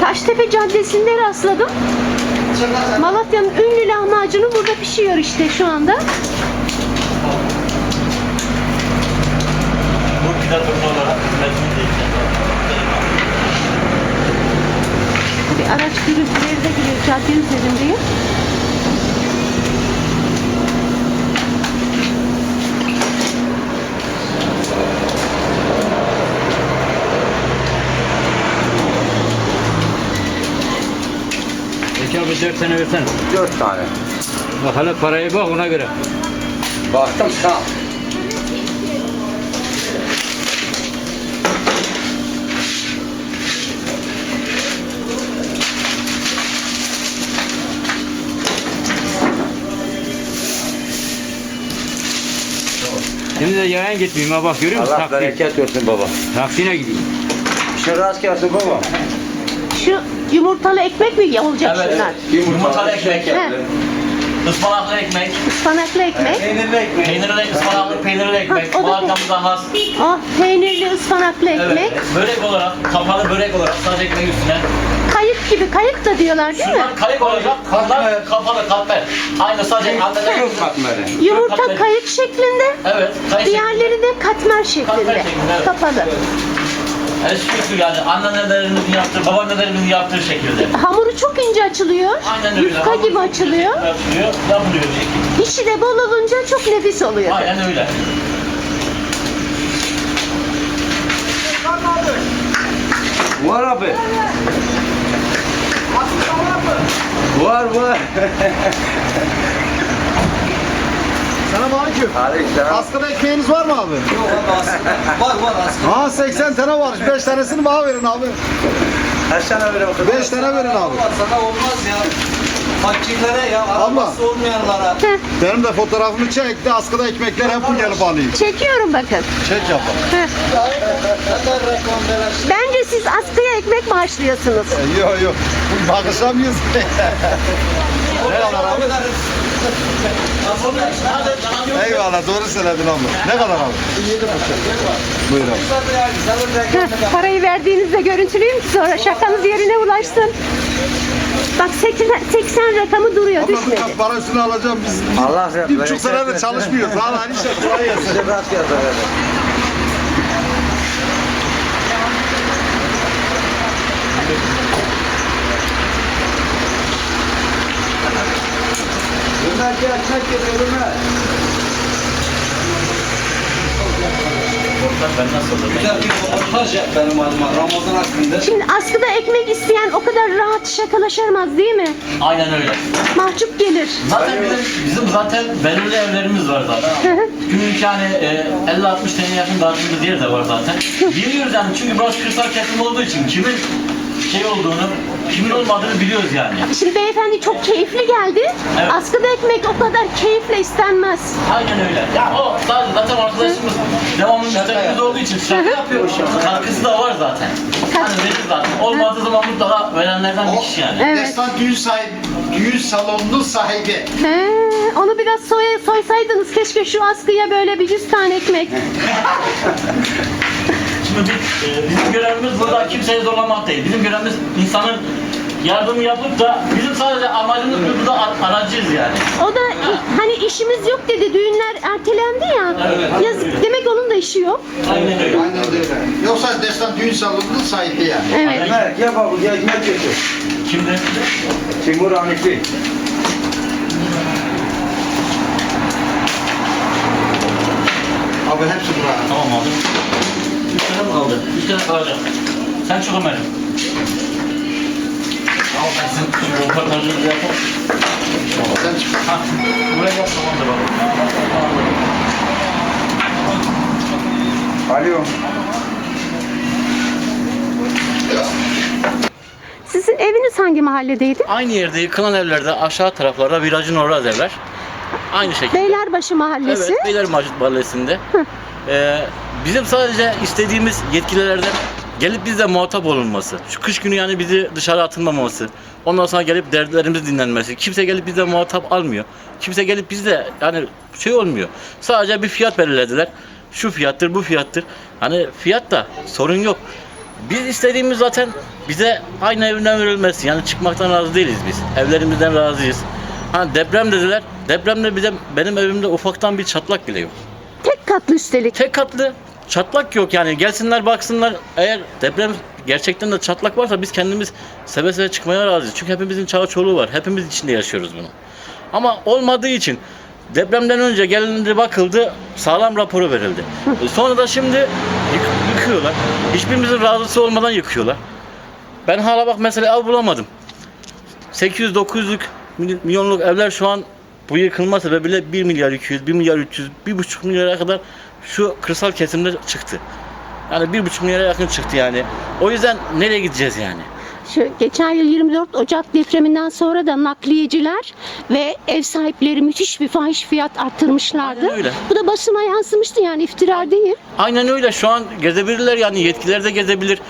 Taştepe Caddesi'nde rastladım. Malatya'nın ünlü lahmacunu burada pişiyor işte şu anda. Bu pide turnu olarak. Bir araç gürültüleri de geliyor cadde üzerindeyim. Peki abi dört tane versene. Dört tane. Bak hele parayı bak ona göre. Baktım sağ. Şimdi de yayan gitmeyeyim ha bak görüyor musun? Allah Taksi. bereket versin baba. Taksine gideyim. İşin rast gelsin baba. Şu yumurtalı ekmek mi olacak şunlar? Yumurtalı ekmek, He. ıspanaklı ekmek, Ispanaklı ekmek. Peynirli ekmek. peynirli, ıspanaklı peynirli ekmek, Ha, o da- Malatya'mıza has. Oh peynirli ıspanaklı ekmek. Evet, börek olarak, kapalı börek olarak sadece ekmek üstüne. Kayık gibi kayık da diyorlar değil mi? Şunlar kayık olacak, bunlar kapalı katmer. Aynı sadece anneler Kız katmeri. Yumurta katmer. kayık şeklinde. Evet, kayık Diğerleri de katmer şeklinde. şeklinde, evet. Kapalı. Eski usul yani annelerimizin yaptığı, babaannelerimizin yaptığı şekilde. Hamuru çok ince açılıyor. Aynen öyle. Yufka gibi açılıyor. Açılıyor, yapılıyor şekil. İçi de bol olunca çok nefis oluyor. Aynen öyle. Var abi. Var var. Selamünaleyküm. Aleykümselam. Askıda ekmeğiniz var mı abi? Var var aslında. Ha 80 tane var. 5 tanesini bana verin abi. Kaç tane böyle bakalım? 5 tane verin abi. Sana olmaz ya. Fakirlere ya, arabası olmayanlara. Benim de fotoğrafımı çek de askıda ekmekler hep bu gelip alayım. Çekiyorum bakın. Çek şey. Bence siz askıya ekmek bağışlıyorsunuz. E, Yok yok. Bağışlamıyoruz. ne kadar abi? Eyvallah doğru söyledin abi. Ne kadar abi? 7 Buyur abi. Parayı verdiğinizde görüntüleyeyim ki sonra şakanız yerine ulaşsın. Bak 80, 80 rakamı duruyor Ama düşmedi. biraz para üstüne alacağım biz. Allah bir bereket buçuk senedir çalışmıyoruz. Hala hani şey kolay gelsin. Rast gelsin. Ömer gel getir Ömer. Ben nasıl Güzel bir röportaj yap benim adıma Ramazan hakkında. Şimdi askıda ekmek isteyen o kadar rahat şakalaşamaz değil mi? Aynen öyle. Mahcup gelir. Zaten bizim, bizim zaten belirli evlerimiz var zaten. Günlük yani e, 50-60 tane yakın dağıttığımız yer de var zaten. Biliyoruz yani çünkü burası kırsal kesim olduğu için kimin şey olduğunu, kimin olmadığını biliyoruz yani. Şimdi beyefendi çok keyifli geldi. Evet. Askıda ekmek o kadar keyifle istenmez. Aynen öyle. Ya o zaten, zaten arkadaşımız devamlı müşterimiz olduğu için şaka yapıyor. Katkısı da var zaten. Hani verir zaten. Olmadığı zaman mutlaka verenlerden bir kişi yani. Evet. Destan düğün sahibi, düğün salonunun sahibi. He, onu biraz soy, soysaydınız keşke şu askıya böyle bir 100 tane ekmek. Şimdi biz, e, bizim görevimiz burada kimseyi zorlamak değil. Bizim görevimiz insanın yardımı yapıp da bizim sadece amacımız burada ar- aracıyız yani. O da i- hani işimiz yok dedi. Düğünler ertelendi ya. Evet. Yazık. Demek onun da işi yok. Aynen öyle. Aynen öyle. Yoksa Destan düğün salonunun sahibi yani. Evet. Ömer gel baba gel ekmek getir. Şimdi Timur Hanifi. Abi hepsi burada. tamam abi. Tane mi kaldı? Üç tane kalacak. Sen çok Ömer'im. Al ben sen şu röportajını yapalım. Sen çık. Ha, buraya gel tamamdır abi. Alo. Sizin eviniz hangi mahalledeydi? Aynı yerde yıkılan evlerde aşağı taraflarda virajın orada evler. Aynı şekilde. Beylerbaşı Mahallesi. Evet, Beyler Mahallesi'nde. Ee, bizim sadece istediğimiz yetkililerden gelip bizle muhatap olunması. Şu kış günü yani bizi dışarı atılmaması. Ondan sonra gelip dertlerimiz dinlenmesi. Kimse gelip bizle muhatap almıyor. Kimse gelip bizle yani şey olmuyor. Sadece bir fiyat belirlediler. Şu fiyattır, bu fiyattır. Hani fiyat da sorun yok. Biz istediğimiz zaten bize aynı evden verilmesi. Yani çıkmaktan razı değiliz biz. Evlerimizden razıyız. Ha deprem dediler. Depremde bir de benim evimde ufaktan bir çatlak bile yok. Katlı üstelik. Tek katlı çatlak yok yani. Gelsinler baksınlar. Eğer deprem gerçekten de çatlak varsa biz kendimiz seve seve çıkmaya razıyız. Çünkü hepimizin çağı çoluğu var. Hepimiz içinde yaşıyoruz bunu. Ama olmadığı için depremden önce gelindi bakıldı sağlam raporu verildi. Sonra da şimdi yık- yıkıyorlar. Hiçbirimizin razısı olmadan yıkıyorlar. Ben hala bak mesela ev bulamadım. 800-900'lük milyonluk evler şu an bu yıkılma sebebiyle 1 milyar 200, 1 milyar 300, 1,5 milyara kadar şu kırsal kesimde çıktı. Yani 1,5 milyara yakın çıktı yani. O yüzden nereye gideceğiz yani? Şu geçen yıl 24 Ocak depreminden sonra da nakliyeciler ve ev sahipleri müthiş bir fahiş fiyat arttırmışlardı. Aynen öyle. Bu da basına yansımıştı yani iftira değil. Aynen öyle. Şu an gezebilirler yani yetkililer de gezebilir.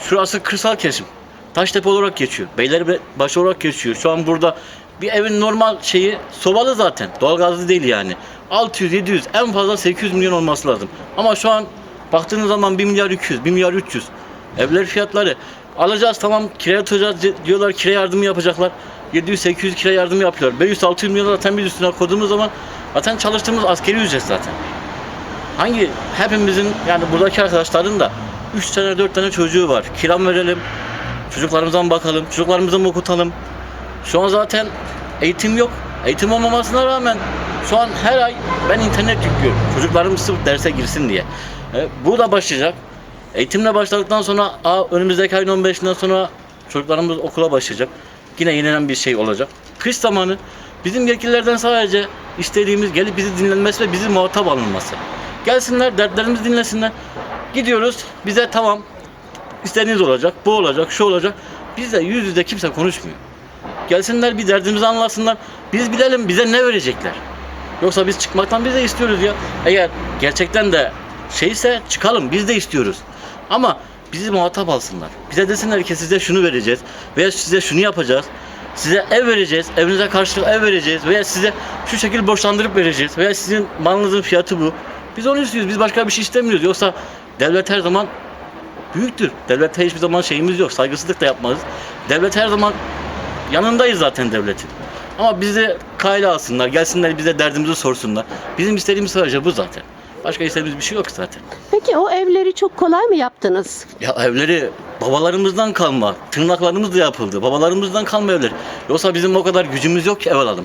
Şurası kırsal kesim. Taştepe olarak geçiyor. Beylerbeyi olarak geçiyor. Şu an burada bir evin normal şeyi sobalı zaten. Doğalgazlı değil yani. 600, 700, en fazla 800 milyon olması lazım. Ama şu an baktığınız zaman 1 milyar 200, 1 milyar 300. Evler fiyatları alacağız tamam kiraya tutacağız diyorlar kira yardımı yapacaklar. 700-800 kira yardımı yapıyorlar. 500-600 milyon zaten biz üstüne koyduğumuz zaman zaten çalıştığımız askeri ücret zaten. Hangi hepimizin yani buradaki arkadaşların da 3 tane 4 tane çocuğu var. Kiram verelim. Çocuklarımızdan bakalım. Çocuklarımızı mı okutalım? Şu an zaten eğitim yok. Eğitim olmamasına rağmen şu an her ay ben internet yüklüyorum. Çocuklarım sırf derse girsin diye. E, bu da başlayacak. Eğitimle başladıktan sonra aa, önümüzdeki ayın 15'inden sonra çocuklarımız okula başlayacak. Yine yenilenen bir şey olacak. Kış zamanı bizim yetkililerden sadece istediğimiz gelip bizi dinlenmesi ve bizi muhatap alınması. Gelsinler, dertlerimizi dinlesinler. Gidiyoruz, bize tamam istediğiniz olacak, bu olacak, şu olacak. Bizde yüz yüze kimse konuşmuyor. Gelsinler bir derdimizi anlasınlar. Biz bilelim bize ne verecekler. Yoksa biz çıkmaktan biz de istiyoruz ya. Eğer gerçekten de şeyse çıkalım biz de istiyoruz. Ama bizi muhatap alsınlar. Bize desinler ki size şunu vereceğiz veya size şunu yapacağız. Size ev vereceğiz, evinize karşılık ev vereceğiz veya size şu şekil borçlandırıp vereceğiz veya sizin malınızın fiyatı bu. Biz onu istiyoruz. Biz başka bir şey istemiyoruz. Yoksa devlet her zaman büyüktür. Devlete hiçbir zaman şeyimiz yok. Saygısızlık da yapmaz. Devlet her zaman yanındayız zaten devletin. Ama bizi kayla alsınlar, gelsinler bize derdimizi sorsunlar. Bizim istediğimiz sadece bu zaten. Başka istediğimiz bir şey yok zaten. Peki o evleri çok kolay mı yaptınız? Ya evleri babalarımızdan kalma, tırnaklarımızla yapıldı. Babalarımızdan kalma evler. Yoksa bizim o kadar gücümüz yok ki ev alalım.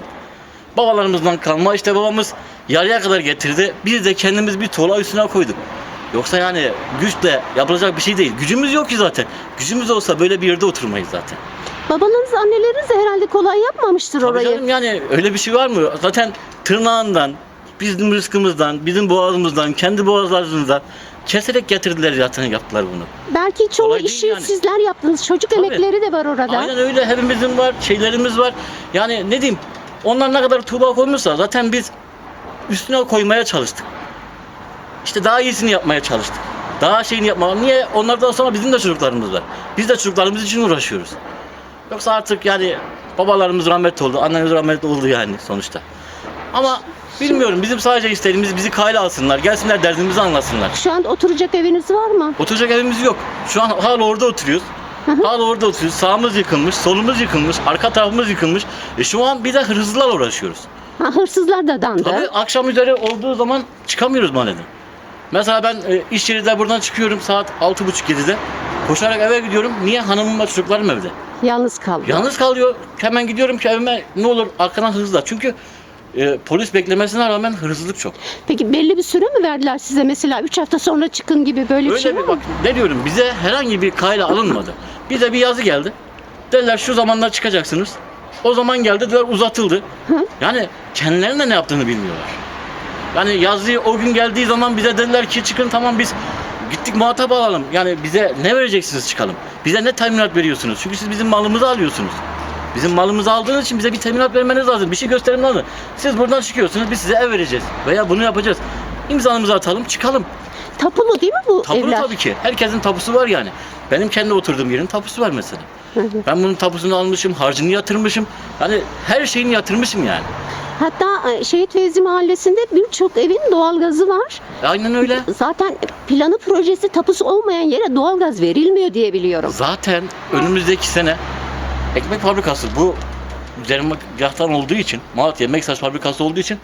Babalarımızdan kalma işte babamız yarıya kadar getirdi. Biz de kendimiz bir tuğla üstüne koyduk. Yoksa yani güçle yapılacak bir şey değil. Gücümüz yok ki zaten. Gücümüz olsa böyle bir yerde oturmayız zaten. Babalarınız, anneleriniz de herhalde kolay yapmamıştır Tabii orayı. canım yani öyle bir şey var mı? Zaten tırnağından, bizim rızkımızdan, bizim boğazımızdan, kendi boğazlarımızdan keserek getirdiler zaten yaptılar bunu. Belki çoğu Kolay değil işi yani. sizler yaptınız. Çocuk Tabii. emekleri de var orada. Aynen öyle hepimizin var, şeylerimiz var. Yani ne diyeyim, onlar ne kadar tuğla koymuşsa zaten biz üstüne koymaya çalıştık. İşte daha iyisini yapmaya çalıştık. Daha şeyini yapmaya. Niye? Onlardan sonra bizim de çocuklarımız var. Biz de çocuklarımız için uğraşıyoruz. Yoksa artık yani babalarımız rahmetli oldu, annemiz rahmetli oldu yani sonuçta. Ama bilmiyorum bizim sadece istediğimiz bizi kayla alsınlar, gelsinler derdimizi anlasınlar. Şu an oturacak eviniz var mı? Oturacak evimiz yok. Şu an hala orada oturuyoruz. Hala orada oturuyoruz. Sağımız yıkılmış, solumuz yıkılmış, arka tarafımız yıkılmış. E şu an bir de hırsızlarla uğraşıyoruz. Ha, hırsızlar da dandı. Tabii akşam üzeri olduğu zaman çıkamıyoruz mahalleden. Mesela ben e, iş yerinde buradan çıkıyorum saat 6.30-7'de. Koşarak eve gidiyorum. Niye? Hanımımla çocuklarım evde. Yalnız kaldı. Yalnız kalıyor. Hemen gidiyorum ki evime ne olur arkadan hırsızlar. Çünkü e, polis beklemesine rağmen hırsızlık çok. Peki belli bir süre mi verdiler size mesela 3 hafta sonra çıkın gibi böyle bir Öyle şey var bir mı? bak ne diyorum bize herhangi bir kayla alınmadı. Bize bir yazı geldi. Dediler şu zamanlar çıkacaksınız. O zaman geldi dediler uzatıldı. Hı. Yani kendilerine ne yaptığını bilmiyorlar. Yani yazıyı o gün geldiği zaman bize dediler ki çıkın tamam biz gittik muhatap alalım. Yani bize ne vereceksiniz çıkalım? Bize ne teminat veriyorsunuz? Çünkü siz bizim malımızı alıyorsunuz. Bizim malımızı aldığınız için bize bir teminat vermeniz lazım. Bir şey gösterim lazım. Siz buradan çıkıyorsunuz biz size ev vereceğiz. Veya bunu yapacağız. İmzamızı atalım çıkalım. Tapulu değil mi bu Tapulu evler? tabii ki. Herkesin tapusu var yani. Benim kendi oturduğum yerin tapusu var mesela. Ben bunun tapusunu almışım, harcını yatırmışım. Yani her şeyini yatırmışım yani. Hatta e, Şehit Fevzi Mahallesi'nde birçok evin doğalgazı var. Aynen öyle. Zaten planı projesi tapusu olmayan yere doğalgaz verilmiyor diye biliyorum. Zaten önümüzdeki sene ekmek fabrikası bu Zermagah'tan olduğu için, Malatya Meksaç fabrikası olduğu için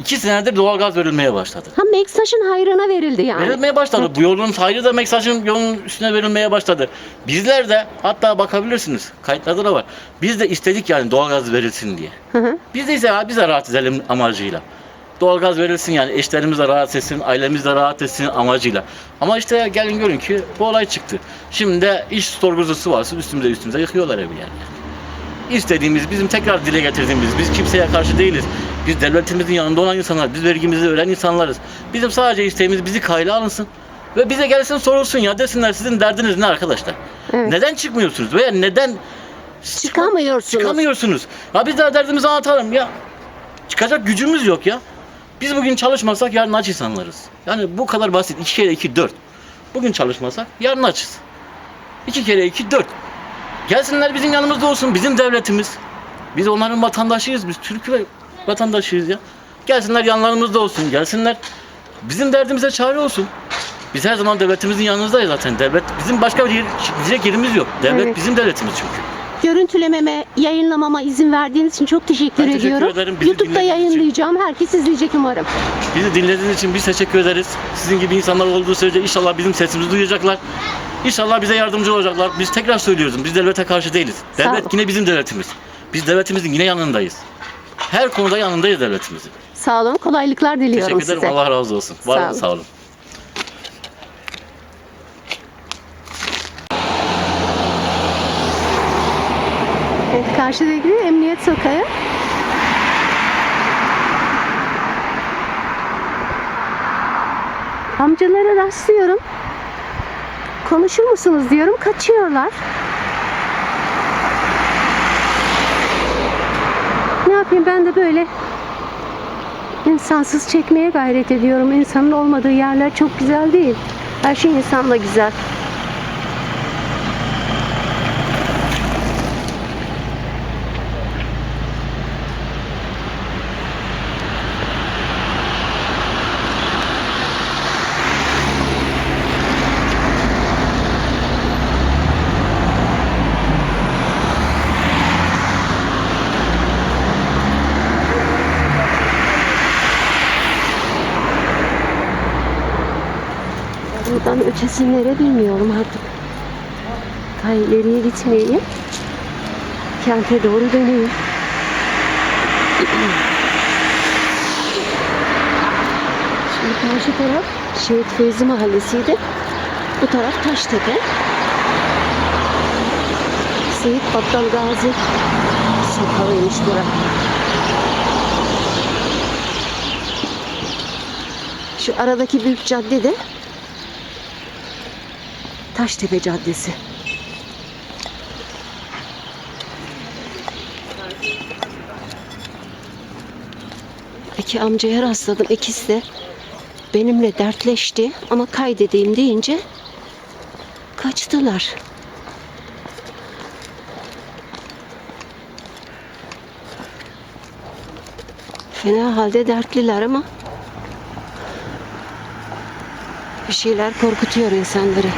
iki senedir doğalgaz verilmeye başladı. Ha Meksaş'ın hayrına verildi yani. Verilmeye başladı. Bu yolun sayrı da Meksaç'ın yolun üstüne verilmeye başladı. Bizler de hatta bakabilirsiniz. Kayıtlarda da var. Biz de istedik yani doğalgaz verilsin diye. Hı hı. Biz de ise biz de rahat edelim amacıyla. Doğalgaz verilsin yani eşlerimiz de rahat etsin, ailemiz de rahat etsin amacıyla. Ama işte gelin görün ki bu olay çıktı. Şimdi de iş sorgusu varsa üstümüze üstümüze yıkıyorlar evi yani. İstediğimiz, bizim tekrar dile getirdiğimiz, biz kimseye karşı değiliz. Biz devletimizin yanında olan insanlar, biz vergimizi veren insanlarız. Bizim sadece isteğimiz bizi kayla alınsın. Ve bize gelsin sorulsun ya desinler sizin derdiniz ne arkadaşlar? Evet. Neden çıkmıyorsunuz veya neden Çıkamıyorsunuz. Çıkamıyorsunuz. Ya biz de derdimizi anlatalım ya. Çıkacak gücümüz yok ya. Biz bugün çalışmasak yarın aç insanlarız. Yani bu kadar basit. 2 kere 2 4. Bugün çalışmasak yarın açız. 2 kere 2 4. Gelsinler bizim yanımızda olsun. Bizim devletimiz. Biz onların vatandaşıyız. Biz Türk ve vatandaşıyız ya. Gelsinler yanlarımızda olsun. Gelsinler. Bizim derdimize çare olsun. Biz her zaman devletimizin yanınızdayız zaten. Devlet bizim başka bir yer, gidecek yerimiz yok. Devlet Evet. bizim devletimiz çünkü. Görüntülememe, yayınlamama izin verdiğiniz için çok teşekkür Ben teşekkür ediyorum. ederim. Bizi YouTube'da dinlediğiniz için. yayınlayacağım. Herkes izleyecek umarım. Bizi dinlediğiniz için biz teşekkür ederiz. Sizin gibi insanlar olduğu sürece inşallah bizim sesimizi duyacaklar. İnşallah bize yardımcı olacaklar. Biz tekrar söylüyoruz. Biz devlete karşı değiliz. Sağ olun. Devlet yine bizim devletimiz. Biz devletimizin yine yanındayız. Her konuda yanındayız devletimizin. Sağ olun. Kolaylıklar diliyorum Teşekkür ederim. size. Allah razı olsun. Var Sağ olun, sağ olun. Evet, karşıdaki Emniyet Sokağı. Amcalara rastlıyorum. Konuşur musunuz diyorum. Kaçıyorlar. Yapayım ben de böyle insansız çekmeye gayret ediyorum. İnsanın olmadığı yerler çok güzel değil. Her şey insanla güzel. Buradan ötesinlere bilmiyorum artık. Daha ileriye gitmeyeyim. Kente doğru döneyim. Şimdi karşı taraf Şehit Feyzi Mahallesi'ydi. Bu taraf Taştepe. Seyit Battal Gazi sokağıymış bura. Şu aradaki büyük cadde de Taştepe Caddesi. İki amcaya rastladım. İkisi de benimle dertleşti ama kaydedeyim deyince kaçtılar. Fena halde dertliler ama bir şeyler korkutuyor insanları.